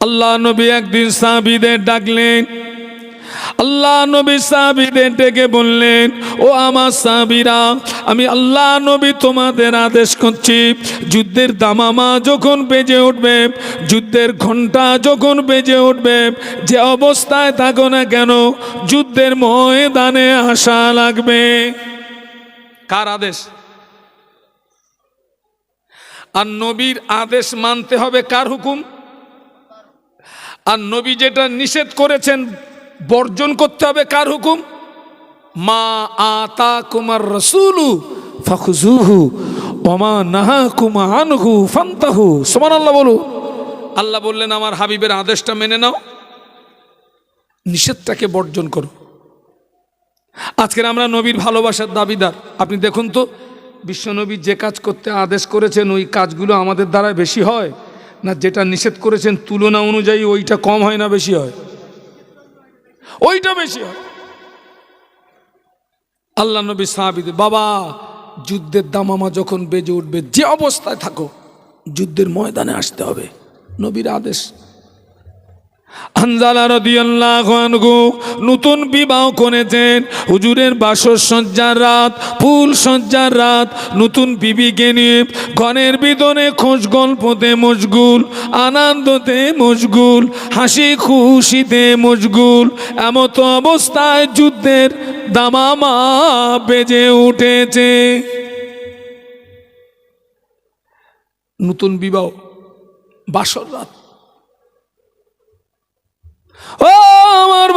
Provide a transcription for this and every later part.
আল্লাহ নবী একদিন সাহাবিদের ডাকলেন। আল্লাহ নবী সাহাবিদের ডেকে বললেন, ও আমার সাহাবিরা, আমি আল্লাহ নবী তোমাদের আদেশ করছি, যুদ্ধের দামামা যখন বেজে উঠবে, যুদ্ধের ঘণ্টা যখন বেজে উঠবে, যে অবস্থায় থাকো না কেন, যুদ্ধের ময়দানে আসা লাগবে। কার আদেশ? আর নবীর আদেশ মানতে হবে কার হুকুম? আর নবী যেটা নিষেধ করেছেন, বর্জন করতে হবে কার হুকুম? মা আতা কুমার রসুলু ফখুজুহু ওমা নাহা কুমা আনহু ফান্তাহু। সমান আল্লাহ বলু আল্লাহ বললেন, আমার হাবিবের আদেশটা মেনে নাও। নিষেধটাকে বর্জন করো। আজকের আমরা নবীর ভালোবাসার দাবিদার। আপনি দেখুন তো, বিশ্বনবী যে কাজ করতে আদেশ করেছেন, ওই কাজগুলো আমাদের দ্বারা বেশি হয়। না, যেটা নিষেধ করেছেন তুলনা অনুযায়ী ওইটা কম হয় না বেশি হয়? ওইটা বেশি হয়। আল্লাহ নবী সাহাবিদ বাবা, যুদ্ধের দামামা যখন বেজে উঠবে, যে অবস্থায় থাকো, যুদ্ধের ময়দানে আসতে হবে। নবীর আদেশ। আনজালা রাদিয়াল্লাহু আনহু নতুন বিবাহ করেছেন। হুজুরের বাসর সজ্জার রাত ফুল সজ্জার রাত, নতুন বিবিকে নিয়ে ঘরের ভিতরে খোঁজ গল্পতে মশগুল, আনন্দতে মশগুল, হাসি খুশিতে মশগুল, এমত অবস্থায় যুদ্ধের দামামা বেজে উঠেছে। নতুন বিবাহ, বাসর রাত ও আমার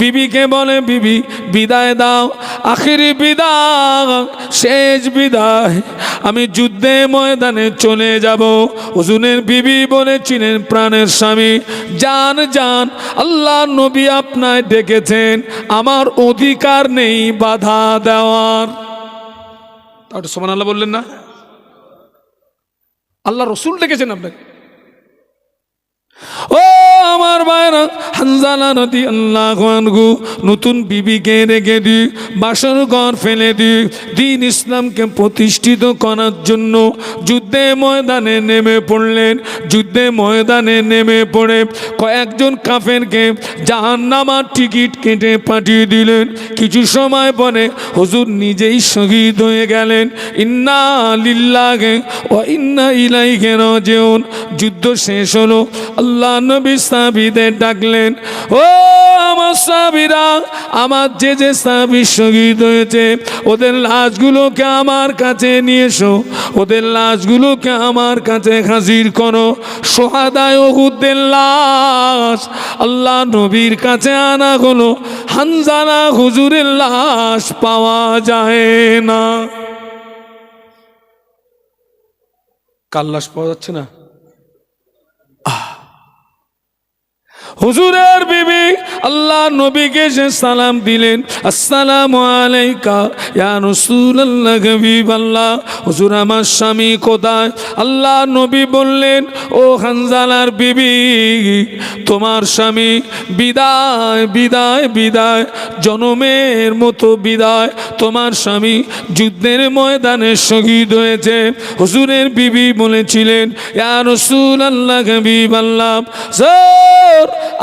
বিবিকে বলে, বিবি, বিদায় দাও, আখিরি বিদায়, শেষ বিদায়, আমি যুদ্ধে ময়দানে চলে যাব। হুজুরের বিবি বলেছিলেন প্রাণের স্বামী, জান যান আল্লাহ নবী আপনায় ডেকেছেন, আমার অধিকার নেই বাধা দেওয়ার। তাহলে সমান আল্লাহ বললেন না? আল্লাহ রসুল ডেকেছেন আপনাকে? ও আমার ভাইরা হানজালা নদী আল্লাহ নতুন বিবিকে রেখে দি, বাসর ঘর ফেলে দি, দিন ইসলামকে প্রতিষ্ঠিত করার জন্য যুদ্ধে ময়দানে নেমে পড়লেন। যুদ্ধে ময়দানে নেমে পড়ে কয়েকজন কাফেরকে জাহান্নামার টিকিট কেটে পাঠিয়ে দিলেন। কিছু সময় পরে হুজুর নিজেই শহীদ হয়ে গেলেন। ইন্না লিল্লাহে ও ইন্না ইলাইহে রাজিউন। যুদ্ধ শেষ হলো। আল্লাহ নবী সাহাবীদের ডাকলেন, ও আমার সাহাবীরা, আমার যে যে সাহাবী শহীদ হয়েছে, ওদের লাশগুলোকে আমার কাছে নিয়ে এসো, ওদের লাশগুলোকে আমার কাছে হাজির করো, সোহাদায় ওহুদের লাশ, আল্লাহ নবীর কাছে আনা হলো হানজানা হুজুরের লাশ পাওয়া যায় না। কার লাশ পাওয়া যাচ্ছে না? হুজুরের বিবি আল্লাহ নবীকে সে সালাম দিলেন, আসসালামু আলাইকা, ইয়া রাসূলুল্লাহ হাবিব আল্লাহ হুজুর আমার স্বামী কোথায়? আল্লাহ নবী বললেন, ও হানজালার বিবি, তোমার স্বামী বিদায় বিদায় বিদায়, জনমের মতো বিদায়, তোমার স্বামী যুদ্ধের ময়দানে শহীদ হয়েছে। হুজুরের বিবি বলেছিলেন, ইয়া রাসূলুল্লাহ হাবিব আল্লাহ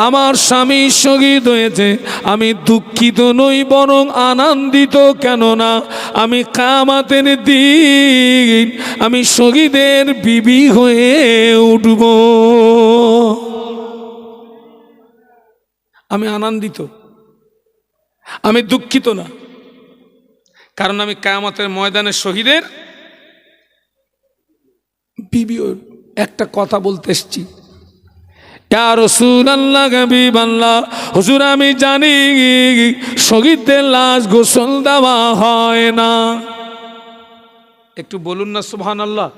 আমার স্বামী শহীদ হয়েছে। আমি দুঃখিত নই, বরং আনন্দিত কেননা আমি কামাতের দিন আমি শহীদের বিবি হয়ে উঠব। আমি আনন্দিত। আমি দুঃখিত না। কারণ আমি কায়ামতের ময়দানে শহীদের বিবি একটা কথা বলতে এসছি। ইয়া রাসূলুল্লাহ হাবিব আল্লাহ হুজুর আমি জানি শহীদদের লাশ গোসল দেওয়া হয় না। একটু বলুন না, সুবহানাল্লাহ।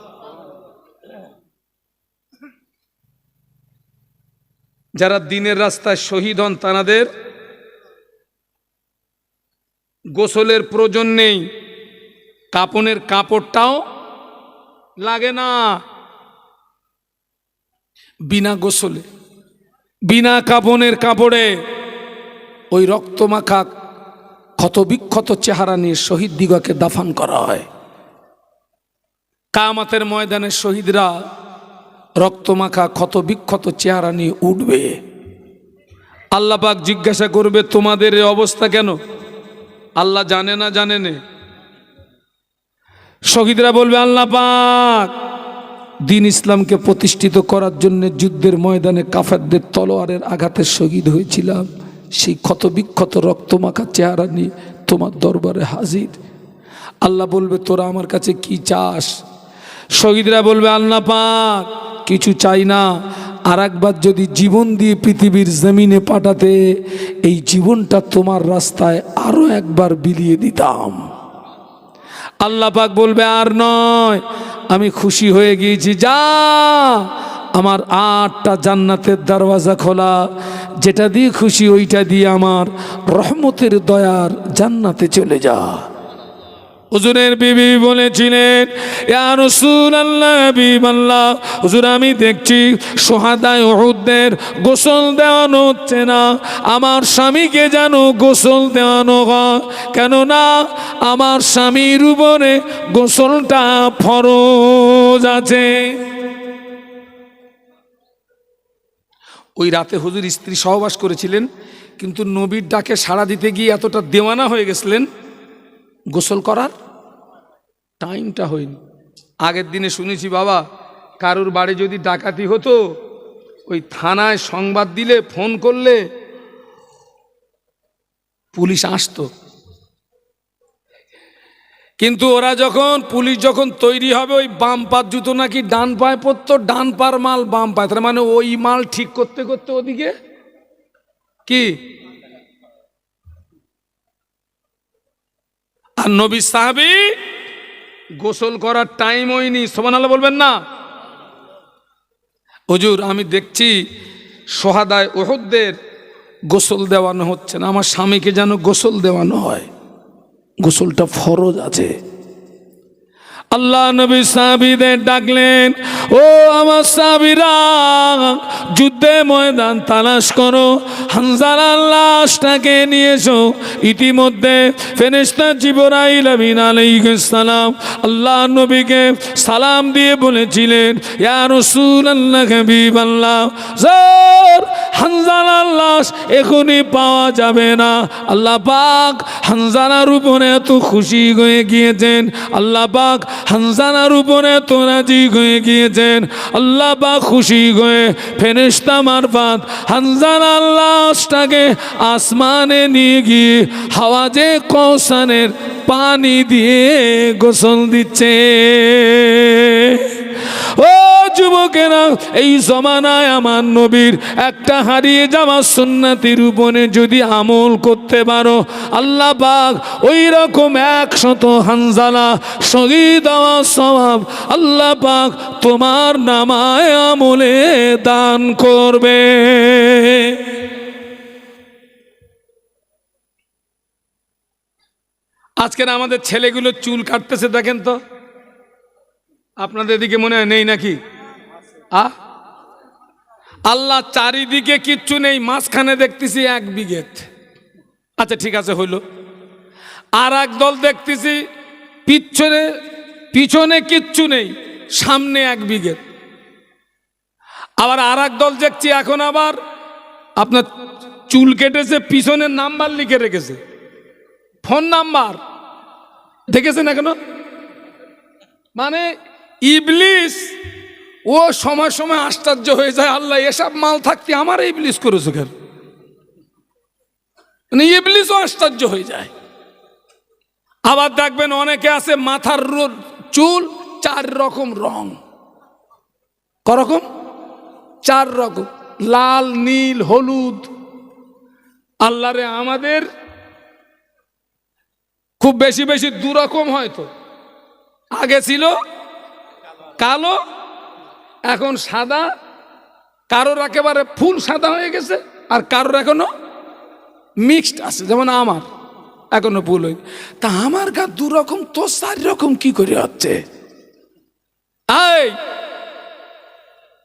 যারা দিনের রাস্তায় শহীদ হন তাদের গোসলের প্রয়োজন নেই, কাপনের কাপড়টাও লাগে না। বিনা গোসলে। বিনা কাপনের কাপড়ে ওই রক্তমাখা ক্ষত বিক্ষত চেহারা নিয়ে শহীদ দিগকে দাফন করা হয়। কামাতের ময়দানে শহীদরা রক্তমাখা ক্ষত বিক্ষত চেহারা নিয়ে উঠবে। আল্লাপাক জিজ্ঞাসা করবে, তোমাদের অবস্থা কেন? আল্লাহ জানে না, জানে নে। শহীদরা বলবে, আল্লাহ পাক দিন ইসলামকে প্রতিষ্ঠিত করার জন্য যুদ্ধের ময়দানে কাফেরদের তলোয়ারের আঘাতে শহীদ হয়েছিলাম। সেই ক্ষত বিক্ষত রক্তমাখা চেহারা নিয়ে তোমার দরবারে হাজির। আল্লাহ বলবে, তোরা আমার কাছে কি চাস? শহীদরা বলবে, আল্লাহ পাক, কিছু চাই না। আর একবার যদি জীবন দিয়ে পৃথিবীর জমিনে পাঠাতে, এই জীবনটা তোমার রাস্তায় আরও একবার বিলিয়ে দিতাম। আল্লাহ পাক বলবে, আর নয়, আমি খুশি হয়ে গিয়েছি। যা, আমার আটটা জান্নাতের দরওয়াজা খোলা। যেটা দিয়ে খুশি, ওইটা দিয়ে আমার রহমতের দয়ার জান্নাতে চলে যা। হুজুরের বিবি বলেছিলেন বিবাল্লাহ হুজুর, আমি দেখছি সোহাদায় ওহুদদের গোসল দেওয়ানো হচ্ছে না। আমার স্বামীকে যেন গোসল দেওয়ানো হয়। কেননা আমার স্বামীর উপরে গোসলটা ফরজ আছে। ওই রাতে হুজুর স্ত্রী সহবাস করেছিলেন, কিন্তু নবীর ডাকে সাড়া দিতে গিয়ে এতটা দেওয়ানা হয়ে গেছিলেন গোসল করার টাইমটা হয়নি। আগের দিনে শুনেছি, বাবা, কারুর বাড়ি যদি ডাকাতি হতো, ওই থানায় সংবাদ দিলে, ফোন করলে পুলিশ আসতো। কিন্তু ওরা যখন, পুলিশ যখন তৈরি হবে, ওই বাম পার জুতো নাকি ডান পায়ে পরতো, ডান পার মাল বাম পায়। তার মানে ওই মাল ঠিক করতে করতে ওদিকে কি? আর নবী সাহাবি গোসল করার টাইম হয়নি সোমান আল্লাহ বলবেন না? হুজুর, আমি দেখছি সোহাদায় ওহদ্দের গোসল দেওয়ানো হচ্ছে না, আমার স্বামীকে যেন গোসল দেওয়ানো হয়। গোসলটা ফরজ আছে। আল্লাহ নবী সাহাবিদের ডাকলেন ও আমার সাহাবিরা যুদ্ধে ময়দান তালাশ করো। হানজালার লাশটাকে নিয়ে এসো। ইতিমধ্যে ফেরেশতা জিবরাইল আমিন সালাম আল্লাহ নবীকে সালাম দিয়ে বলেছিলেন, ইয়া রাসূলুল্লাহ, হাবিবাল্লাহ, জোর! হানজালার লাশ এখনই পাওয়া যাবে না। আল্লাহ পাক হানজালার উপরে এত খুশি হয়ে গিয়েছেন। আল্লাহ পাক হানজানার উপরে এত রাজি হয়ে গিয়েছেন। আল্লাহ বা খুশি হয়ে ফেরেস্তা মারফাত হানজার আল্লাহটাকে আসমানে নিয়ে গিয়ে হাওয়াজে কৌসানের পানি দিয়ে গোসল দিচ্ছে। ও যুবকেরা, এই জমানায় আমার নবীর একটা হারিয়ে যাওয়া সুন্নাতির উপরে যদি আমল করতে পারো, আল্লাহ পাক ওই রকম একশত হানজালা শহীদ দেওয়া স্বভাব আল্লাহ পাক তোমার নামায় আমলে দান করবে। আজকের আমাদের ছেলেগুলো চুল কাটতেছে, দেখেন তো। আপনাদের দিকে মনে হয় নেই নাকি? আ? আল্লাহ চারিদিকে কিচ্ছু নেই, মাঝখানে দেখতেছি এক বিঘেত। আচ্ছা ঠিক আছে, হইল। আর এক দল দেখতেছি, পিছনে পিছনে কিচ্ছু নেই, সামনে এক বিঘেত। আবার আর দল দেখছি এখন আবার আপনার চুল কেটেছে, পিছনের নাম্বার লিখে রেখেছে। Phone number. দেখেছেন এখনও? মানে ইবলিস, ও সময় সময় আশ্চর্য হয়ে যায়, আল্লাহ, এসব মাল থাকতে আমার ইবলিস করেছে কেন? মানে ইবলিসও আশ্চর্য হয়ে যায়। আবার দেখবেন অনেকে আছে মাথার চুল চার রকম রং। করকম? চার রকম। লাল, নীল, হলুদ। আল্লাহরে আমাদের খুব বেশি বেশি দু রকম হয়তো। আগে ছিল কালো, এখন সাদা। কারোর একেবারে ফুল সাদা হয়ে গেছে, আর কারোর এখনও মিক্সড আছে, যেমন আমার, এখনও ফুল হয়ে তা আমার গা দু রকম, তো চার রকম কি করে হচ্ছে?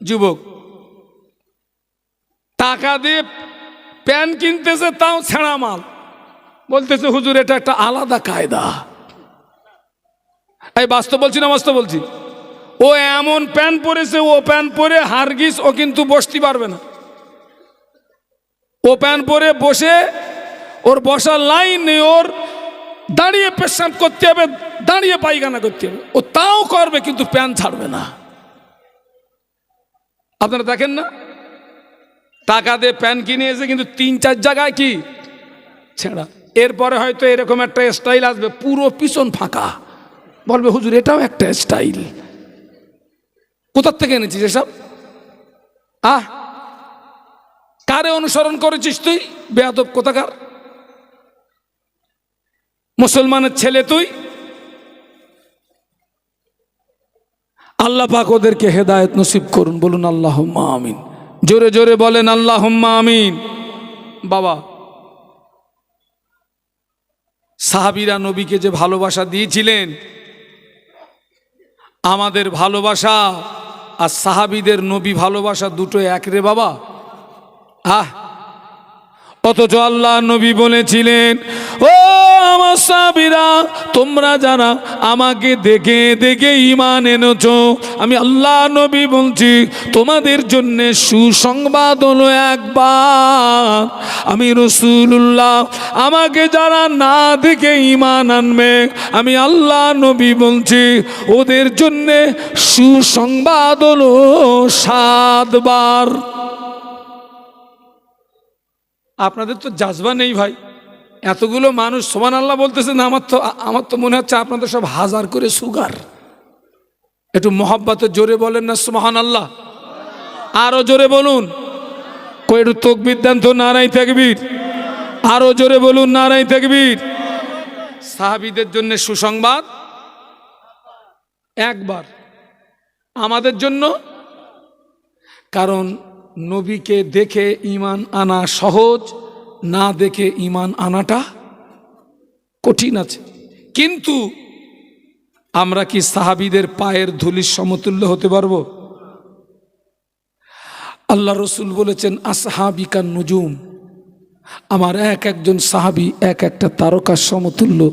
যুবক, টাকা দিয়ে প্যান কিনতেছে, তাও ছেঁড়া মাল। বলতেছে, হুজুর, এটা একটা আলাদা কায়দা। এই, বাস্তব বলছি না বাস্তব বলছি? ও এমন প্যান্ট পরেছে, ও প্যান্ট পরে হারগিস, ও কিন্তু বসতে পারবে না। ও প্যান্ট পরে বসে, ওর বসার লাইন নেই, ওর দাঁড়িয়ে পেশাব করতে হবে, দাঁড়িয়ে পায়খানা করতে হবে। ও তাও করবে, কিন্তু প্যান্ট ছাড়বে না। আপনারা দেখেন না? টাকা দিয়ে প্যান্ট কিনে এসে কিন্তু তিন চার জায়গায় কি? ছেঁড়া। এরপরে হয়তো এরকম একটা স্টাইল আসবে, পুরো পিছন ফাঁকা। বলবে, হুজুর, এটাও একটা স্টাইল। কোথার থেকে এনেছিস এসব? আহ? কারে অনুসরণ করেছিস তুই? বেয়াদব কোথাকার? মুসলমানের ছেলে তুই? আল্লাহ পাক ওদেরকে হেদায়ত নসিব করুন, বলুন আল্লাহ আমিন। জোরে জোরে বলেন আল্লাহ আমিন। বাবা, সাহাবিরা নবীকে যে ভালোবাসা দিয়েছিলেন, আমাদের ভালোবাসা আর সাহাবিদের নবী ভালোবাসা দুটো এক রে বাবা? আহ! অথচ আল্লাহ নবী বলেছিলেন ও সাহাবীরা, তোমরা যারা আমাকে দেখে দেখে ইমান এনেছ, আমি আল্লাহ নবী বলছি, তোমাদের জন্য সুসংবাদ হলো একবার। আমি রসুল্লাহ আমাকে যারা না দেখে ইমান আনবে, আমি আল্লাহ নবী বলছি, ওদের জন্যে সুসংবাদ হলো সাতবার। আপনাদের তো জাজবা নেই ভাই। এতগুলো মানুষ সোমান আল্লাহ বলতেছেন আমার তো আমার তো মনে হচ্ছে আপনাদের সব হাজার করে সুগার। একটু মহাব্বাতে জোরে বলেন না সুমাহান আল্লাহ আরও জোরে বলুন। কই, একটু তকবির দেন তো নারাই থাকবির আরও জোরে বলুন নারাই থাকবির সাহাবিদের জন্য সুসংবাদ। একবার। আমাদের জন্য। কারণ নবীকে দেখে ইমান আনা সহজ। না দেখে ইমান আনাটা কঠিন আছে। কিন্তু আমরা কি সাহাবিদের পায়ের ধুলির সমতুল্য হতে পারব? আল্লাহ রসুল বলেছেন, আসহাবিকা নুজুম। আমার এক একজন সাহাবি এক একটা তারকার সমতুল্য।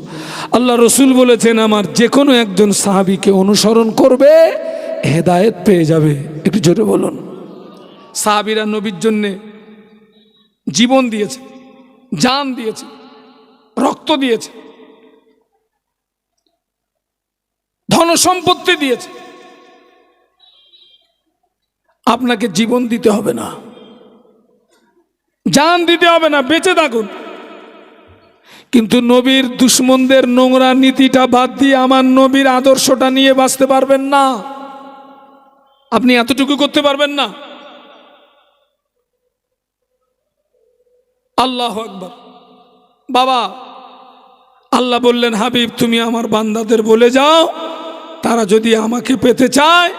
আল্লাহ রসুল বলেছেন, আমার যে কোনো একজন সাহাবিকে অনুসরণ করবে, হেদায়েত পেয়ে যাবে। একটু জোরে বলুন। সাহাবিরা নবীর জন্যে জীবন দিয়েছে। জান দিয়েছে, রক্ত দিয়েছে ধন সম্পত্তি দিয়েছে। আপনাকে জীবন দিতে হবে না। জান দিতে হবে না, বেঁচে থাকুন। কিন্তু নবীর দুশ্মনদের নোংরা নীতিটা বাদ দিয়ে আমার নবীর আদর্শটা নিয়ে বাঁচতে পারবেন না। আপনি এতটুকু করতে পারবেন না। আল্লাহ আকবর। বাবা, আল্লাহ বললেন, হাবিব, তুমি আমার বান্দাদের বলে যাও, তারা যদি আমাকে পেতে চায়,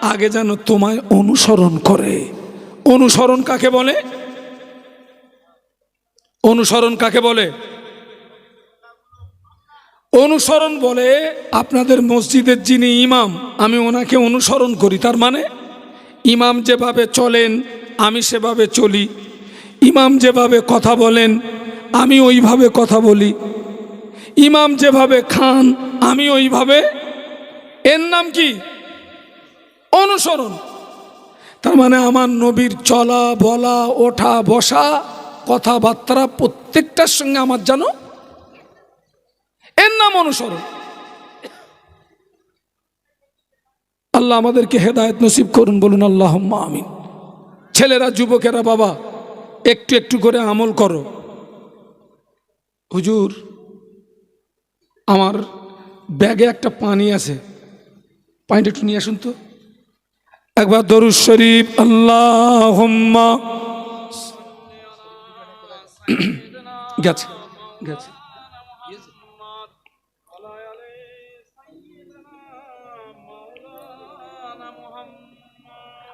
আগে যেন তোমায় অনুসরণ করে। অনুসরণ কাকে বলে? অনুসরণ কাকে বলে? অনুসরণ বলে আপনাদের মসজিদের যিনি ইমাম, আমি ওনাকে অনুসরণ করি। তার মানে ইমাম যেভাবে চলেন, আমি সেভাবে চলি। ইমাম যেভাবে কথা বলেন, আমি ওইভাবে কথা বলি। ইমাম যেভাবে খান, আমি ওইভাবে। এর নাম কি? অনুসরণ। তার মানে আমার নবীর চলা, বলা, ওঠা, বসা, কথাবার্তা প্রত্যেকটার সঙ্গে আমার জানো এর নাম অনুসরণ। আল্লাহ আমাদেরকে হেদায়ত নসিব করুন, বলুন আল্লাহ আমিন। ছেলেরা, যুবকেরা, বাবা একটু একটু করে আমল করো। হুজুর, আমার ব্যাগে একটা পানি আছে। পানিটা একটু নিয়ে আসুন তো। একবার দরুদ শরীফ আল্লাহ গেছে গেছে।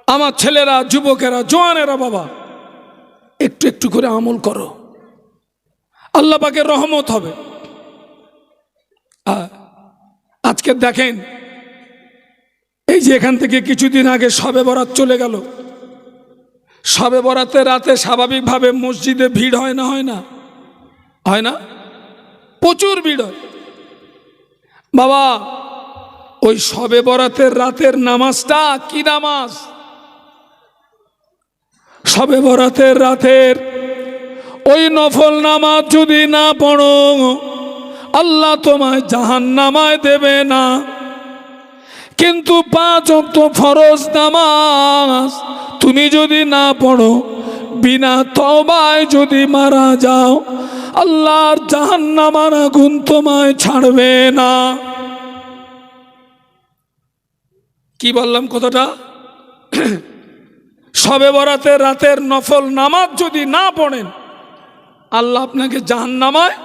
আমার ছেলেরা, যুবকেরা, জোয়ানেরা, বাবা। একটু একটু করে আমল করো। আল্লাহ পাকের রহমত হবে। আজকে দেখেন, এই যে এখান থেকে কিছুদিন আগে সবে বরাত চলে গেল। সবে বরাতে রাতে স্বাভাবিকভাবে মসজিদে ভিড় হয় না হয় না? হয় না? প্রচুর ভিড় হয়। বাবা, ওই সবে বরাতের রাতের নামাজটা কি নামাজ? সবে বরাতের রাতের ওই নফল নামাজ যদি না পড়ো, আল্লাহ তোমায় জাহান নামায় দেবে না। কিন্তু পাঁচ অক্ত ফরজ নামাজ তুমি যদি না পড়ো, বিনা তবায় যদি মারা যাও, আল্লাহর জাহান নামার আগুন তোমায় ছাড়বে না। কি বললাম কতটা সবে বরাতের রাতের নফল নামাজ যদি না পড়েন, আল্লাহ আপনাকে জাহান নামায়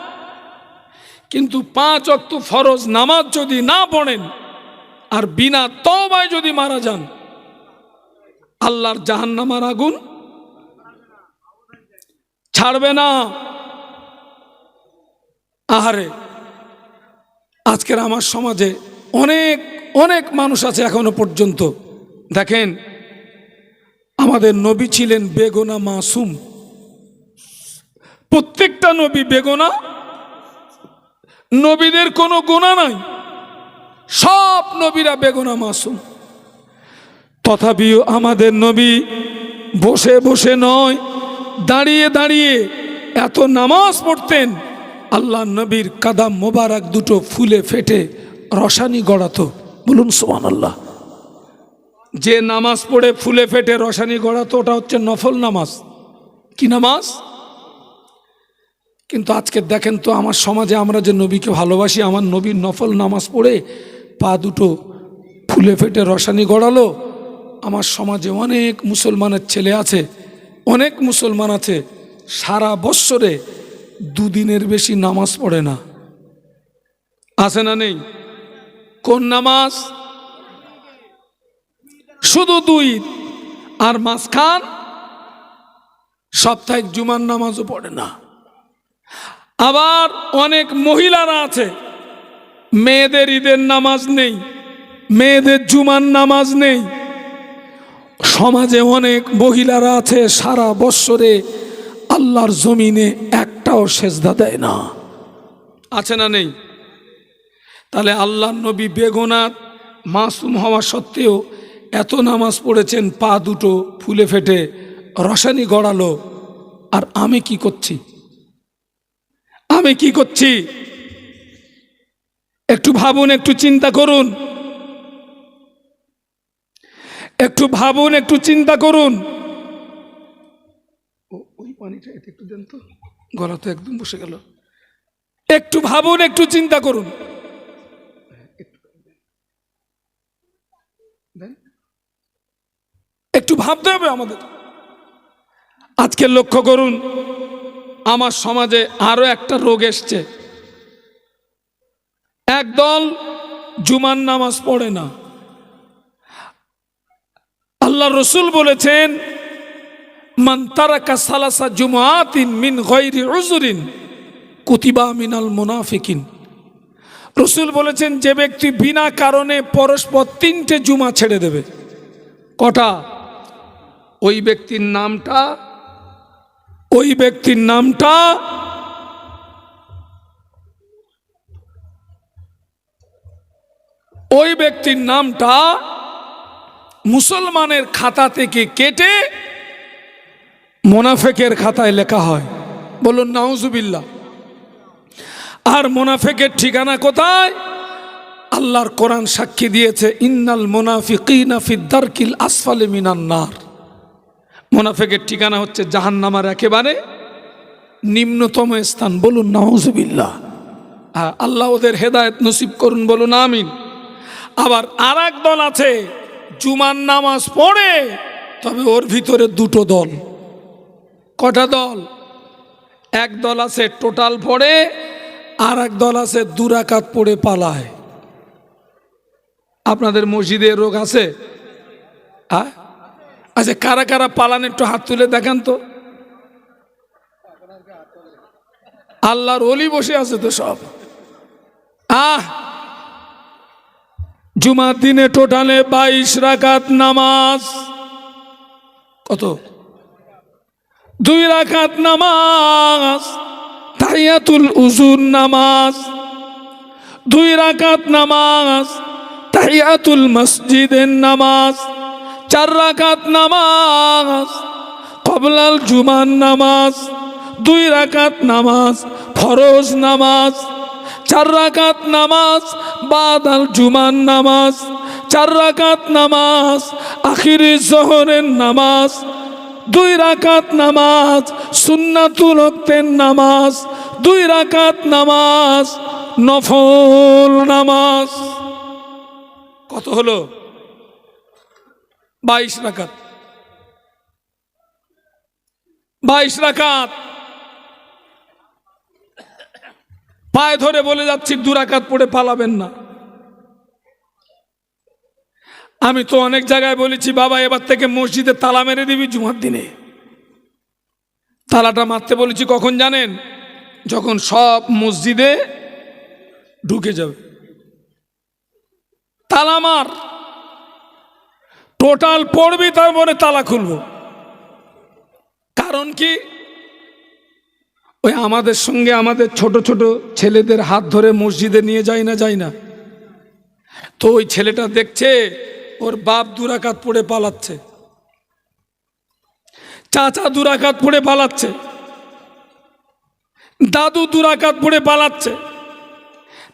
কিন্তু পাঁচ অক্ত ফরজ নামাজ যদি না পড়েন আর বিনা তবায় যদি মারা যান, আল্লাহর জাহান নামার আগুন ছাড়বে না। আহারে, আজকের আমার সমাজে অনেক অনেক মানুষ আছে এখনও পর্যন্ত। দেখেন আমাদের নবী ছিলেন বেগোনা মাসুম। প্রত্যেকটা নবী বেগোনা। নবীদের কোনো গোনা নাই। সব নবীরা বেগোনা মাসুম। তথাপিও আমাদের নবী বসে বসে নয়, দাঁড়িয়ে দাঁড়িয়ে এত নামাজ পড়তেন। আল্লাহ নবীর কাদাম মোবারক দুটো ফুলে ফেটে রসানি গড়াতো। বলুন সোমান আল্লাহ যে নামাজ পড়ে ফুলে ফেটে রসানি গড়াতো ওটা হচ্ছে নফল নামাজ। কি নামাজ? কিন্তু আজকে দেখেন তো আমার সমাজে আমরা যে নবীকে ভালোবাসি, আমার নবীর নফল নামাজ পড়ে পা দুটো ফুলে ফেটে রসানি গড়ালো। আমার সমাজে অনেক মুসলমানের ছেলে আছে, অনেক মুসলমান আছে, সারা বৎসরে দুদিনের বেশি নামাজ পড়ে না। আছে না নেই? কোন নামাজ? শুধু দুই আর মাঝখান সাপ্তাহিক জুমার নামাজও পড়ে না। আবার অনেক মহিলারা আছে। মেয়েদের ঈদের নামাজ নেই, মেয়েদের জুমার নামাজ নেই। সমাজে অনেক মহিলারা আছে, সারা বৎসরে আল্লাহর জমিনে একটাও সেজদা দেয় না। আছে না নেই? তাহলে আল্লাহ নবী বেগুনার মাসুম হওয়া সত্ত্বেও এত নামাজ পড়েছেন, পা দুটো ফুলে ফেটে, রসানি গড়ালো, আর আমি কি করছি? আমি কি করছি? একটু ভাবুন, একটু চিন্তা করুন। একটু ভাবুন, একটু চিন্তা করুন। ওই পানিটা একটু দেন তো। গলা তো একদম বসে গেল। একটু ভাবুন, একটু চিন্তা করুন। একটু ভাবতে হবে আমাদের। আজকে লক্ষ্য করুন, আমার সমাজে আরও একটা রোগ এসছে। একদল জুমার নামাজ পড়ে না। আল্লাহ রসুল বলেছেন, মান তারাকা সালাসা জুমাতিন মিন গৈরি উজুরিন কুতিবা মিনাল মুনাফিকিন। রসুল বলেছেন, যে ব্যক্তি বিনা কারণে পরস্পর তিনটে জুমা ছেড়ে দেবে, কটা? ওই ব্যক্তির নামটা, ওই ব্যক্তির নামটা ওই ব্যক্তির নামটা মুসলমানের খাতা থেকে কেটে মোনাফেকের খাতায় লেখা হয়। বলুন নাউজুবিল্লা আর মোনাফেকের ঠিকানা কোথায়? আল্লাহর কোরআন সাক্ষী দিয়েছে, ইন্নাল ফিদ্দারকিল আসফালে মিনান্নার মোনাফেকের ঠিকানা হচ্ছে জাহান্নামার একেবারে নিম্নতম স্থান। বলুন, নাউজুবিল্লাহ। হ্যাঁ আল্লাহ ওদের হেদায়েত নসিব করুন, বলুন, আমিন। আবার আর দল আছে, জুমার নামাজ পড়ে, তবে ওর ভিতরে দুটো দল। কটা দল? এক দল আছে টোটাল পড়ে আর এক দল আছে দুরাকাত পড়ে পালায়। আপনাদের মসজিদে রোগ আছে? হ্যাঁ আচ্ছা কারা কারা পালান একটু হাত তুলে দেখান তো। আল্লাহর অলি বসে আছে তো সব। আহ! জুমার দিনে টোটালে বাইশ রাকাত নামাজ। কত? দুই রাকাত নামাজ। তাহিয়াতুল উজুর নামাজ। দুই রাকাত নামাজ। তাহিয়াতুল মসজিদের নামাজ। চার রাকাত নামাজ, কবলাল জুমান নামাজ, দুই রাকাত নামাজ, ফরজ নামাজ, চার রাকাত নামাজ, বাদাল জুমান নামাজ, চার রাকাত নামাজ, আখিরি জহরের নামাজ, দুই রাকাত নামাজ, সুন্নাতুল ওক্তের নামাজ, দুই রাকাত নামাজ, নফল নামাজ। কত হলো? বাইশ রাকাত। বাইশ রাকাত। পায়ে ধরে বলে যাচ্ছি দুরাকাত পড়ে পালাবেন না। আমি তো অনেক জায়গায় বলেছি, বাবা, এবার থেকে মসজিদে তালা মেরে দিবি জুমার দিনে। তালাটা মারতে বলেছি, কখন জানেন? যখন সব মসজিদে ঢুকে যাবে। তালা মার। টোটাল পড়বি তারপরে তালা খুলবো। কারণ কি? ওই আমাদের সঙ্গে আমাদের ছোট ছোট ছেলেদের হাত ধরে মসজিদে নিয়ে যায় না যায় না। তো ওই ছেলেটা দেখছে, ওর বাপ দুরাকাত পড়ে পালাচ্ছে। চাচা দুরাকাত পড়ে পালাচ্ছে। দাদু দুরাকাত পড়ে পালাচ্ছে।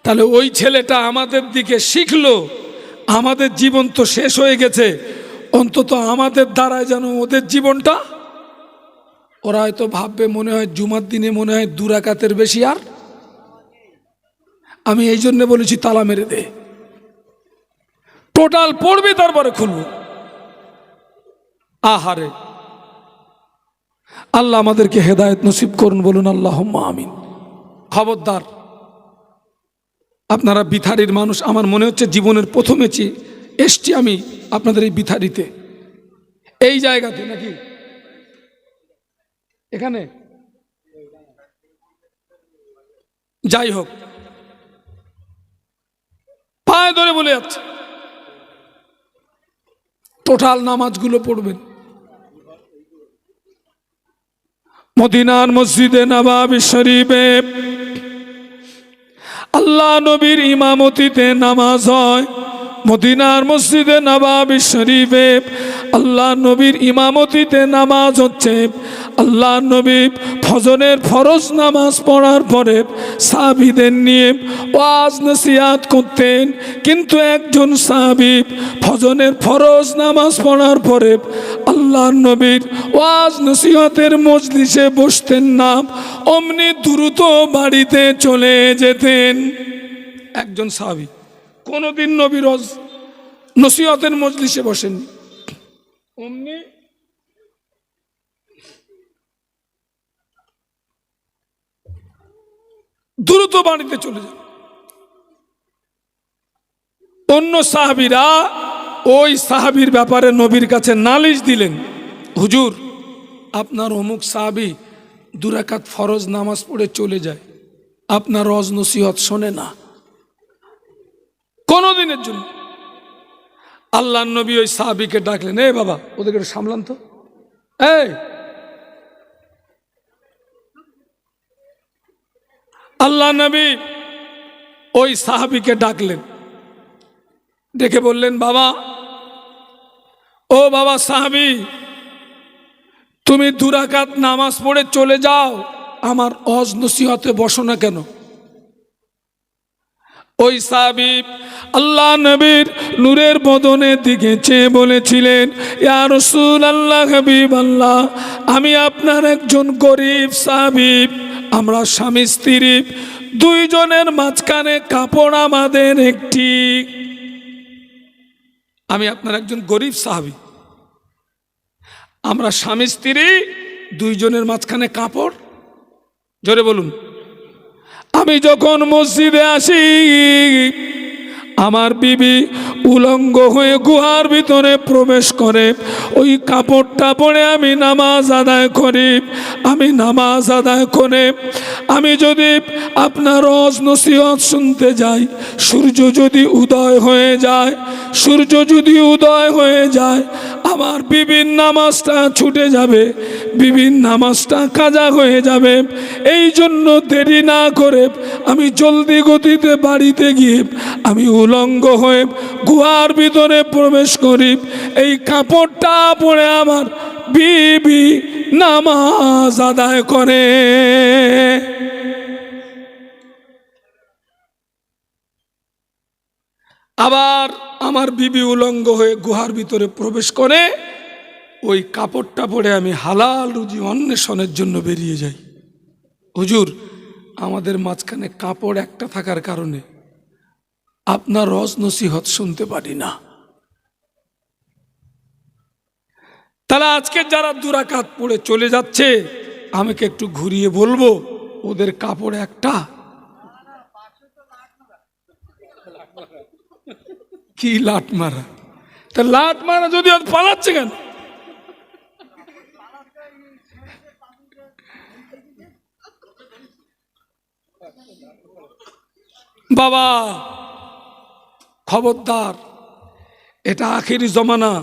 তাহলে ওই ছেলেটা আমাদের দিকে শিখলো, আমাদের জীবন তো শেষ হয়ে গেছে। অন্তত আমাদের দ্বারায় যেন ওদের জীবনটা ওরা হয়তো ভাববে মনে হয় জুমার দিনে মনে হয় দুরাকাতের বেশি আর। আমি এই জন্য বলেছি, তালা মেরে দে। টোটাল পড়বে, তারপরে খুলব। আহারে। আল্লাহ আমাদেরকে হেদায়ত নসিব করুন, বলুন আল্লাহ আমিন। খবরদার। আপনারা বিথারির মানুষ, আমার মনে হচ্ছে জীবনের প্রথমে চি- এসছি আমি আপনাদের এই বিথারিতে এই জায়গাতে নাকি? এখানে? যাই হোক। পায়ে ধরে বলে যাচ্ছে। টোটাল নামাজগুলো পড়বেন। মদিনার মসজিদে নবাব শরীফে আল্লাহ নবীর ইমামতিতে নামাজ হয়। মদিনার মসজিদে নবাব শরীফে আল্লাহ নবীর ইমামতিতে নামাজ হচ্ছে। আল্লাহ নবী ফজরের ফরজ নামাজ পড়ার পরে সাহাবিদের নিয়ে ওয়াজ নসিয়াত করতেন। কিন্তু একজন সাহাবি ফজরের ফরজ নামাজ পড়ার পরে আল্লাহ নবীর ওয়াজ নসিহতের মজলিসে বসতেন না, অমনি দ্রুত বাড়িতে চলে যেতেন। একজন সাহাবি কোনোদিন নবীর ওয়াজ নসিহতের মজলিসে বসেন। অমনি দ্রুত বাড়িতে চলে যান। অন্য সাহাবিরা ওই সাহাবির ব্যাপারে নবীর কাছে নালিশ দিলেন হুজুর আপনার অমুক সাহাবি দুরাকাত ফরজ নামাজ পড়ে চলে যায়। আপনার রজ নসিহত শোনে না। কোনোদিনের জন্য। আল্লাহ নবী ওই সাহাবিকে ডাকলেন, এ বাবা, ওদেরকে সামলান তো। এই! আল্লাহ নবী ওই সাহাবিকে ডাকলেন। ডেকে বললেন, বাবা, ও বাবা সাহাবি, তুমি দুরাকাত নামাজ পড়ে চলে যাও। আমার অজ নসিহতে বসো না কেন? ওই সাবিব আল্লাহ নবীর নূরের বদনের দিকে চেয়ে বলেছিলেন, ইয়া রসুল আল্লাহ হাবিব আল্লাহ আমি আপনার একজন গরিব সাবিব, আমরা স্বামী স্ত্রী, দুইজনের মাঝখানে কাপড় আমাদের একটি। আমি আপনার একজন গরিব সাহাবি। আমরা স্বামী স্ত্রী, দুইজনের মাঝখানে কাপড়। জোরে বলুন। আমি যখন মসজিদে আসি, আমার বিবি উলঙ্গ হয়ে গুহার ভিতরে প্রবেশ করে, ওই কাপড়টা পরে আমি নামাজ আদায় করি। আমি নামাজ আদায় করে, আমি যদি আপনার রজ নসিহত শুনতে যাই, সূর্য যদি উদয় হয়ে যায়, সূর্য যদি উদয় হয়ে যায়, আমার বিবির নামাজটা ছুটে যাবে। বিবির নামাজটা কাজা হয়ে যাবে। এই জন্য দেরি না করে আমি জলদি গতিতে বাড়িতে গিয়ে আমি উলঙ্গ হয়ে গুহার ভিতরে প্রবেশ করি। এই কাপড়টা পরে আমার বিবি নামাজ আদায় করে। আবার আমার বিবি উলঙ্গ হয়ে গুহার ভিতরে প্রবেশ করে। ওই কাপড়টা পরে আমি হালাল রুজি অন্বেষণের জন্য বেরিয়ে যাই। হুজুর, আমাদের মাঝখানে কাপড় একটা থাকার কারণে আপনার রজ নসিহত শুনতে পারি না। তাহলে আজকে যারা দুরাকাত পড়ে চলে যাচ্ছে, আমাকে একটু ঘুরিয়ে বলব, ওদের কাপড় একটা। কি লাট মারা? তা লাট মারা যদি পালাচ্ছে কেন? বাবা। খবরদার, এটা আখেরি জমানা।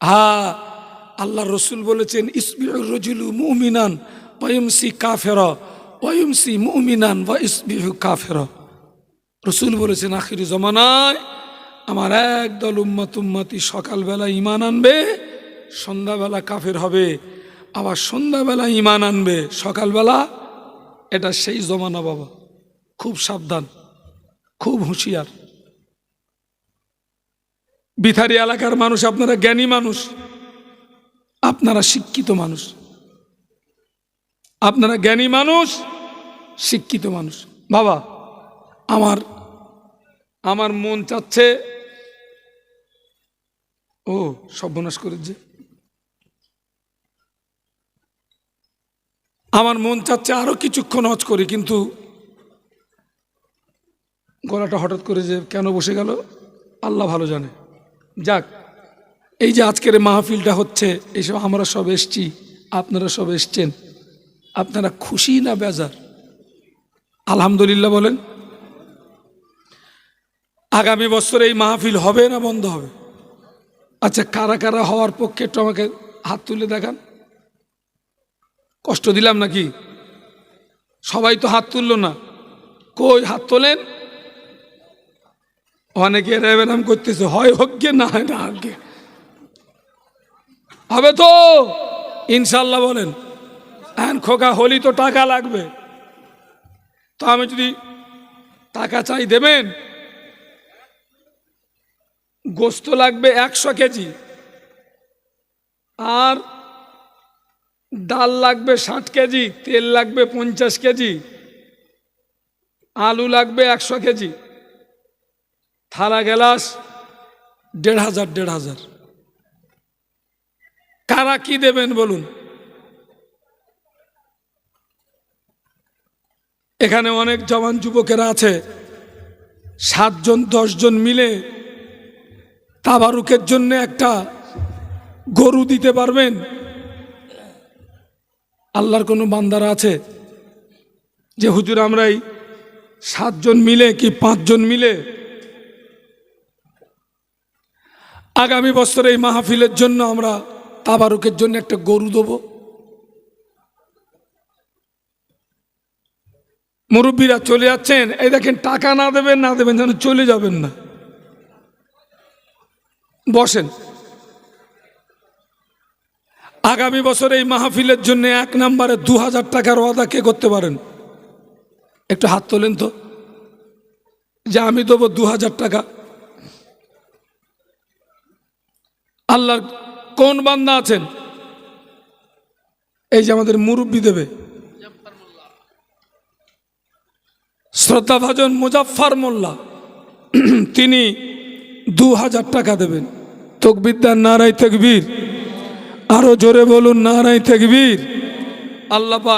হা আল্লাহ রসুল বলেছেন ইসবিউর রজুলু মুমিনান ওয়ুমসি কাফেরা ওয়ুমসি মুমিনান বা ইসবিহু কাফেরা। রসুল বলেছেন, আখিরি জমানায় আমার একদল উম্মত উম্মতি সকালবেলা ইমান আনবে, সন্ধ্যাবেলা কাফের হবে। আবার সন্ধ্যাবেলা ইমান আনবে, সকালবেলা, এটা সেই জমানা বাবা। খুব সাবধান, খুব হুঁশিয়ার। বিথারি এলাকার মানুষ, আপনারা জ্ঞানী মানুষ, আপনারা শিক্ষিত মানুষ। আপনারা জ্ঞানী মানুষ, শিক্ষিত মানুষ। বাবা, আমার আমার মন চাচ্ছে, ও, সর্বনাশ করে যে আমার মন চাচ্ছে আরও কিছুক্ষণ হজ করি, কিন্তু গলাটা হঠাৎ করে যে কেন বসে গেল, আল্লাহ ভালো জানে। যাক, এই যে আজকের মাহফিলটা হচ্ছে এইসব আমরা সব এসছি, আপনারা সব এসছেন। আপনারা খুশি না বেজার? আলহামদুলিল্লাহ বলেন, আগামী বছর এই মাহফিল হবে না বন্ধ হবে? আচ্ছা কারা কারা হওয়ার পক্ষে একটু আমাকে হাত তুলে দেখান। কষ্ট দিলাম নাকি? সবাই তো হাত তুললো না। কই হাত তোলেন? অনেকে রেবেনাম করতেছে, হয় হোক গে না হয় না হোক গে। হবে তো? ইনশাল্লাহ বলেন। এখন খোকা, হলি তো টাকা লাগবে। তো আমি যদি টাকা চাই দেবেন? গোস্ত লাগবে একশো কেজি। আর ডাল লাগবে ষাট কেজি, তেল লাগবে পঞ্চাশ কেজি। আলু লাগবে একশো কেজি। থালা গেলাস, দেড় হাজার দেড় হাজার। কারা কি দেবেন বলুন? এখানে অনেক জওয়ান যুবকেরা আছে, সাতজন, দশজন মিলে তাবারুকের জন্য একটা গরু দিতে পারবেন। আল্লাহর কোনো বান্দারা আছে যে, হুজুর আমরাই সাতজন মিলে কি পাঁচজন মিলে আগামী বছর এই মাহফিলের জন্য আমরা তাবারুকের জন্য একটা গরু দেবো। মুরব্বীরা চলে যাচ্ছেন, এই দেখেন টাকা না দেবেন না দেবেন যেন চলে যাবেন না। বসেন। আগামী বছর এই মাহফিলের জন্য এক নম্বরে দু হাজার টাকার ওয়াদা কে করতে পারেন? একটু হাত তোলেন তো। যে আমি দেবো দু হাজার টাকা। আল্লাহর কোন বান্দা আছেন? এই যে আমাদের মুরব্বী দেবে। শ্রদ্ধাভাজন মুজাফফর মোল্লা, তিনি দু হাজার টাকা দেবেন। তকবিদ্যার নারাই তেকবীর। আরও জোরে বলুন নারাই তেকবীর। আল্লাহ পাক